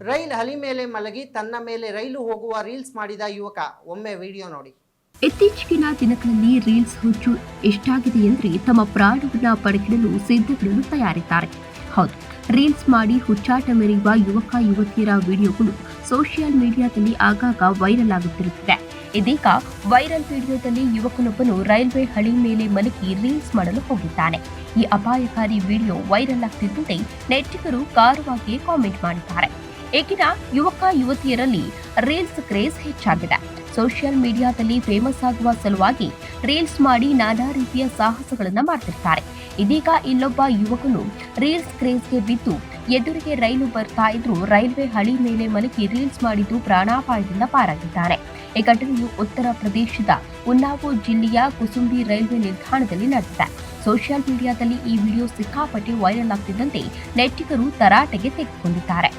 Rail ಹಳಿ ಮೇಲೆ ಮಲಗಿ ತನ್ನ ಮೇಲೆ ರೈಲು ಹೋಗುವ ರೀಲ್ಸ್ ಮಾಡಿದ ಯುವಕ. ಒಮ್ಮೆ ವಿಡಿಯೋ ನೋಡಿ. ಇತ್ತೀಚೆಗಿನ ದಿನಗಳಲ್ಲಿ ರೀಲ್ಸ್ ಹುಚ್ಚು ಎಷ್ಟಾಗಿದೆ ಎಂದರೆ ತಮ್ಮ ಪ್ರಾಣವನ್ನ ಪಡೆಕಿಡಲು ಸಿದ್ಧಗಳನ್ನು ತಯಾರಿದ್ದಾರೆ. ಹೌದು, ರೀಲ್ಸ್ ಮಾಡಿ ಹುಚ್ಚಾಟ ಮೆರೆಯುವ ಯುವಕ ಯುವತಿಯರ ವಿಡಿಯೋಗಳು ಸೋಷಿಯಲ್ ಮೀಡಿಯಾದಲ್ಲಿ ಆಗಾಗ ವೈರಲ್ ಆಗುತ್ತಿರುತ್ತದೆ. ಇದೀಗ ವೈರಲ್ ವಿಡಿಯೋದಲ್ಲಿ ಯುವಕನೊಬ್ಬನು ರೈಲ್ವೆ ಹಳಿ ಮೇಲೆ ಮಲಗಿ ರೀಲ್ಸ್ ಮಾಡಲು ಹೋಗಿದ್ದಾನೆ. ಈ ಅಪಾಯಕಾರಿ ವಿಡಿಯೋ ವೈರಲ್ ಆಗ್ತಿದ್ದಂತೆ ನೆಟ್ಟಿಗರು ಕಾರವಾಗಿ ಕಾಮೆಂಟ್ ಮಾಡಿದ್ದಾರೆ. ಈಗಿನ ಯುವಕ ಯುವತಿಯರಲ್ಲಿ ರೀಲ್ಸ್ ಕ್ರೇಜ್ ಹೆಚ್ಚಾಗಿದೆ. ಸೋಷಿಯಲ್ ಮೀಡಿಯಾದಲ್ಲಿ ಫೇಮಸ್ ಆಗುವ ಸಲುವಾಗಿ ರೀಲ್ಸ್ ಮಾಡಿ ನಾನಾ ರೀತಿಯ ಸಾಹಸಗಳನ್ನು ಮಾಡ್ತಿರ್ತಾರೆ. ಇದೀಗ ಇಲ್ಲೊಬ್ಬ ಯುವಕನು ರೀಲ್ಸ್ ಕ್ರೇಜ್ಗೆ ಬಿದ್ದು ಎದುರಿಗೆ ರೈಲು ಬರ್ತಾ ಇದ್ರು ರೈಲ್ವೆ ಹಳಿ ಮೇಲೆ ಮಲಗಿ ರೀಲ್ಸ್ ಮಾಡಿದ್ದು ಪ್ರಾಣಾಪಾಯದಿಂದ ಪಾರಾಗಿದ್ದಾನೆ. ಈ ಘಟನೆಯು ಉತ್ತರ ಪ್ರದೇಶದ ಉನ್ನಾವೋ ಜಿಲ್ಲೆಯ ಕುಸುಂಬಿ ರೈಲ್ವೆ ನಿಲ್ದಾಣದಲ್ಲಿ ನಡೆದಿದೆ. ಸೋಷಿಯಲ್ ಮೀಡಿಯಾದಲ್ಲಿ ಈ ವಿಡಿಯೋ ಸಿಕ್ಕಾಪಟ್ಟೆ ವೈರಲ್ ಆಗ್ತಿದ್ದಂತೆ ನೆಟ್ಟಿಗರು ತರಾಟೆಗೆ ತೆಗೆದುಕೊಂಡಿದ್ದಾರೆ.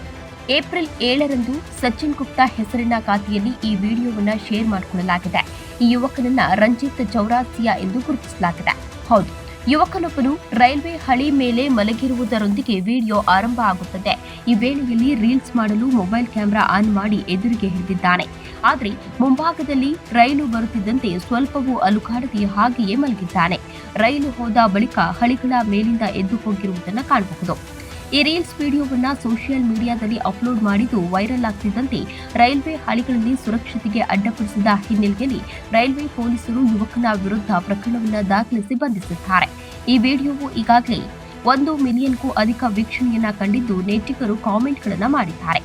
ಏಪ್ರಿಲ್ ಏಳರಂದು ಸಚಿನ್ ಗುಪ್ತಾ ಹೆಸರಿನ ಖಾತೆಯಲ್ಲಿ ಈ ವಿಡಿಯೋವನ್ನು ಶೇರ್ ಮಾಡಿಕೊಳ್ಳಲಾಗಿದೆ. ಈ ಯುವಕನನ್ನ ರಂಜಿತ್ ಚೌರಾಸಿಯಾ ಎಂದು ಗುರುತಿಸಲಾಗಿದೆ. ಹೌದು ಯುವಕನೊಬ್ಬನು ರೈಲ್ವೆ ಹಳಿ ಮೇಲೆ ಮಲಗಿರುವುದರೊಂದಿಗೆ ವಿಡಿಯೋ ಆರಂಭ ಆಗುತ್ತದೆ. ಈ ವೇಳೆಯಲ್ಲಿ ರೀಲ್ಸ್ ಮಾಡಲು ಮೊಬೈಲ್ ಕ್ಯಾಮೆರಾ ಆನ್ ಮಾಡಿ ಎದುರಿಗೆ ಹಿಡಿದಿದ್ದಾನೆ. ಆದರೆ ಮುಂಭಾಗದಲ್ಲಿ ರೈಲು ಬರುತ್ತಿದ್ದಂತೆ ಸ್ವಲ್ಪವೂ ಅಲುಗಾಡದೆ ಹಾಗೆಯೇ ಮಲಗಿದ್ದಾನೆ. ರೈಲು ಹೋದ ಬಳಿಕ ಹಳಿಗಳ ಮೇಲಿಂದ ಎದ್ದು ಹೋಗಿರುವುದನ್ನು ಕಾಣಬಹುದು. ಈ ರೀಲ್ಸ್ ವಿಡಿಯೋವನ್ನು ಸೋಷಿಯಲ್ ಮೀಡಿಯಾದಲ್ಲಿ ಅಪ್ಲೋಡ್ ಮಾಡಿದ್ದು ವೈರಲ್ ಆಗ್ತಿದ್ದಂತೆ ರೈಲ್ವೆ ಹಳಿಗಳಲ್ಲಿ ಸುರಕ್ಷತೆಗೆ ಅಡ್ಡಪಡಿಸಿದ ಹಿನ್ನೆಲೆಯಲ್ಲಿ ರೈಲ್ವೆ ಪೊಲೀಸರು ಯುವಕನ ವಿರುದ್ಧ ಪ್ರಕರಣವನ್ನು ದಾಖಲಿಸಿ ಬಂಧಿಸಿದ್ದಾರೆ. ಈ ವಿಡಿಯೋವು ಈಗಾಗಲೇ ಒಂದು ಮಿಲಿಯನ್ಗೂ ಅಧಿಕ ವೀಕ್ಷಣೆಯನ್ನ ಕಂಡಿದ್ದು ನೆಟ್ಟಿಗರು ಕಾಮೆಂಟ್ಗಳನ್ನು ಮಾಡಿದ್ದಾರೆ.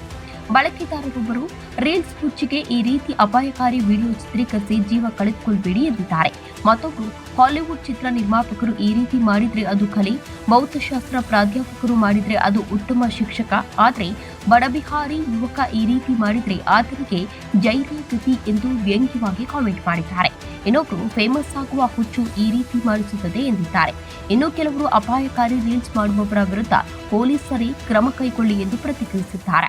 ಬಳಕೆದಾರರೊಬ್ಬರು ರೀಲ್ಸ್ ಹುಚ್ಚಿಗೆ ಈ ರೀತಿ ಅಪಾಯಕಾರಿ ವಿಡಿಯೋ ಚಿತ್ರೀಕರಿಸಿ ಜೀವ ಕಳೆದುಕೊಳ್ಬೇಡಿ ಎಂದಿದ್ದಾರೆ. ಮತ್ತೊಬ್ಬರು ಹಾಲಿವುಡ್ ಚಿತ್ರ ನಿರ್ಮಾಪಕರು ಈ ರೀತಿ ಮಾಡಿದ್ರೆ ಅದು ಕಲೆ, ಭೌತಶಾಸ್ತ್ರ ಪ್ರಾಧ್ಯಾಪಕರು ಮಾಡಿದ್ರೆ ಅದು ಉತ್ತಮ ಶಿಕ್ಷಕ, ಆದರೆ ಬಡಬಿಹಾರಿ ಯುವಕ ಈ ರೀತಿ ಮಾಡಿದ್ರೆ ಆತನಿಗೆ ಜೈಲಿ ಗತಿ ಎಂದು ವ್ಯಂಗ್ಯವಾಗಿ ಕಾಮೆಂಟ್ ಮಾಡಿದ್ದಾರೆ. ಇನ್ನೊಬ್ಬರು ಫೇಮಸ್ ಆಗುವ ಹುಚ್ಚು ಈ ರೀತಿ ಮಾಡಿಸುತ್ತದೆ ಎಂದಿದ್ದಾರೆ. ಇನ್ನು ಕೆಲವರು ಅಪಾಯಕಾರಿ ರೀಲ್ಸ್ ಮಾಡುವವರ ವಿರುದ್ಧ ಪೊಲೀಸರೇ ಕ್ರಮ ಕೈಗೊಳ್ಳಿ ಎಂದು ಪ್ರತಿಕ್ರಿಯಿಸಿದ್ದಾರೆ.